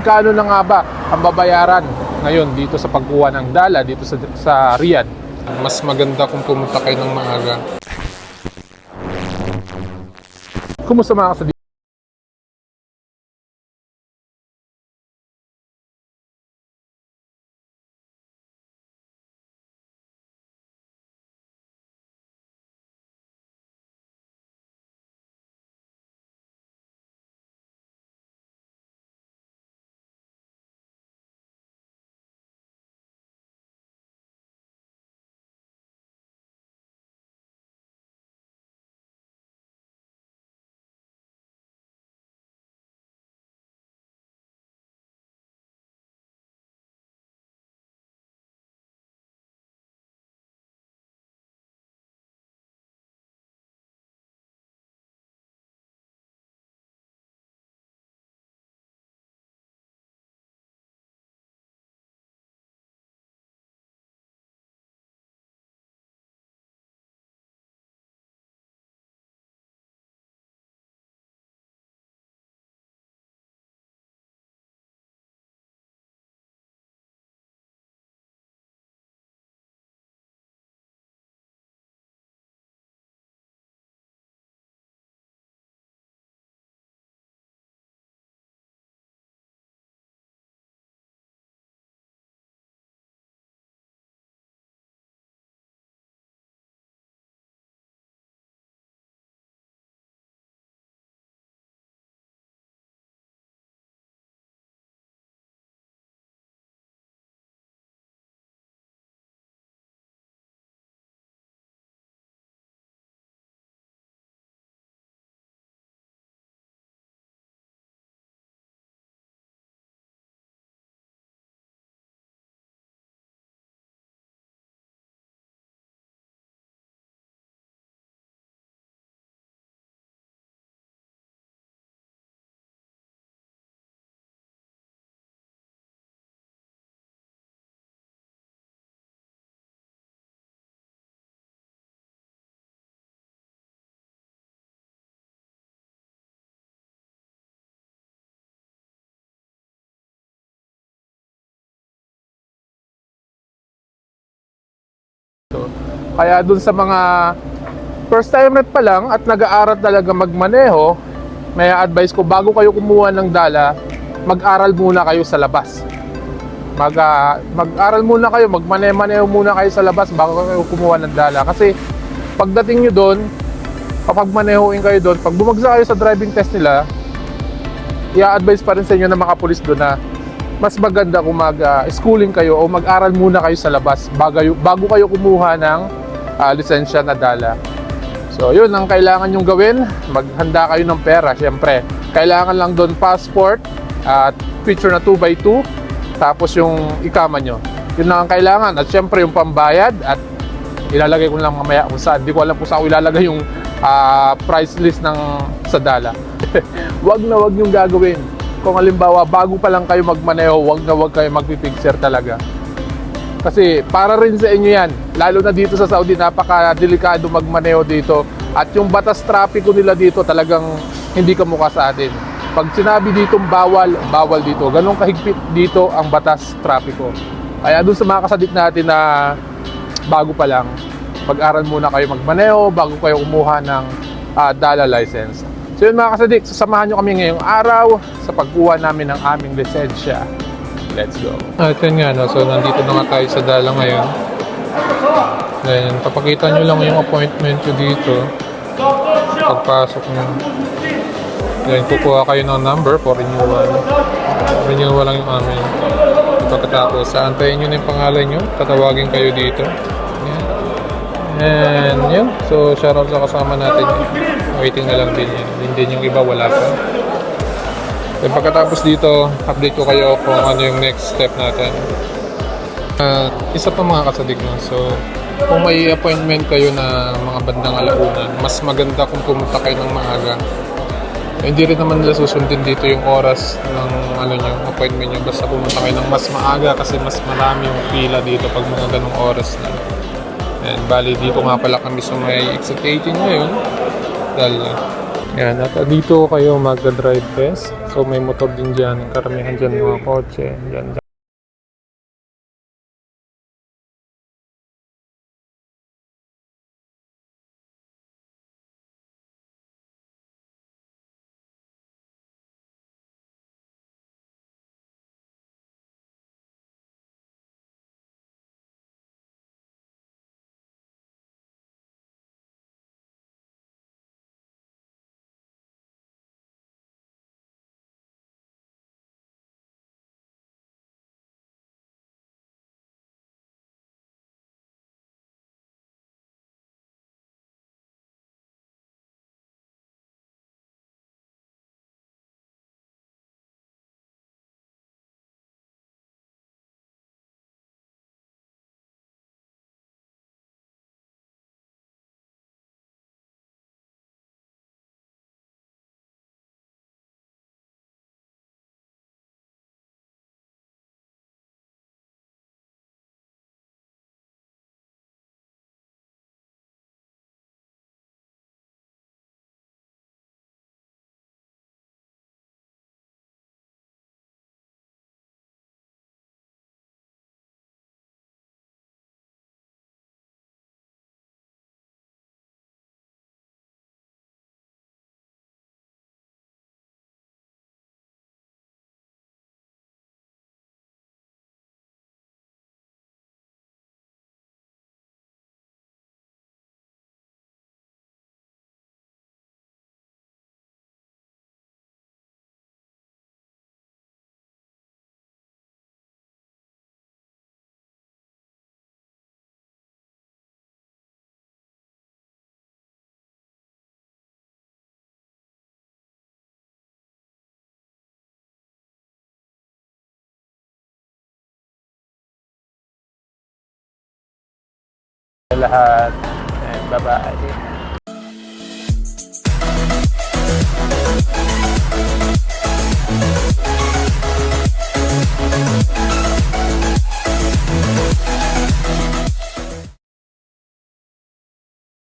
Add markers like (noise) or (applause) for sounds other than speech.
Kano na nga ba ang babayaran ngayon dito sa pagkuha ng dala dito sa, sa Riyadh? Mas maganda kung pumunta kayo ng maaga. Kumusta mga kasabi? Kaya dun sa mga first timer pa lang at nag-aaral talaga magmaneho, may advice ko bago kayo kumuha ng dala, mag-aral muna kayo sa labas. Mag, ah, mag-aral muna kayo, magmane-maneho muna kayo sa labas bago kayo kumuha ng dala. Kasi pagdating nyo doon, kapag manehoin kayo doon, pag bumagsak kayo sa driving test nila, i-advise pa rin sa inyo na makapulis doon na mas maganda kung mag-schooling kayo o mag-aral muna kayo sa labas bago, bago kayo kumuha ng ah, lisensya na dala. So, yun ang kailangan nyong gawin. Maghanda kayo ng pera, syempre. Kailangan lang doon passport at picture na 2x2 tapos yung ikama nyo. Yun lang ang kailangan. At syempre yung pambayad at ilalagay ko lang mamaya kung saan. Hindi ko alam kung saan ilalagay yung ah, price list ng sa dala. (laughs) wag na wag yung gagawin. Kung halimbawa bago pa lang kayo magmaneho, wag na wag kayo magpipixer talaga. Kasi para rin sa inyo yan, lalo na dito sa Saudi, napaka-delikado magmaneho dito. At yung batas trapiko nila dito talagang hindi kamukha sa atin. Pag sinabi dito bawal, bawal dito. Ganong kahigpit dito ang batas trapiko. Kaya dun sa mga kasadik natin na bago pa lang, mag-aral muna kayo magmaneho bago kayo kumuha ng ah, dala license. So yun mga kasadik, sasamahan nyo kami ngayong araw sa pagkuha namin ng aming lisensya. Let's go. At yun nga, no? so nandito na nga tayo sa dala ngayon. Then, papakita nyo lang yung appointment nyo dito. Pagpasok nyo. Then, kukuha kayo ng number for renewal. Renewal lang yung amin. Pagkatapos, aantayin nyo na yung pangalan nyo. Tatawagin kayo dito. And yun. So, shoutout sa kasama natin. Waiting na lang din yan. Din din yung iba, wala pa. Then pagkatapos dito, update ko kayo kung ano yung next step natin. At isa pa mga kasadig no. So, kung may appointment kayo na mga bandang alauna, mas maganda kung pumunta kayo ng maaga. Hindi rin naman nila susundin dito yung oras ng ano nyo, appointment nyo. Basta pumunta kayo ng mas maaga kasi mas marami yung pila dito pag mga ganong oras na. And bali dito nga pala kami sa may exit 18 ngayon. Dahil Yan, at dito kayo mag-drive test. So may motor din dyan, karamihan dyan mga kotse. Yan, lahat. And bye-bye.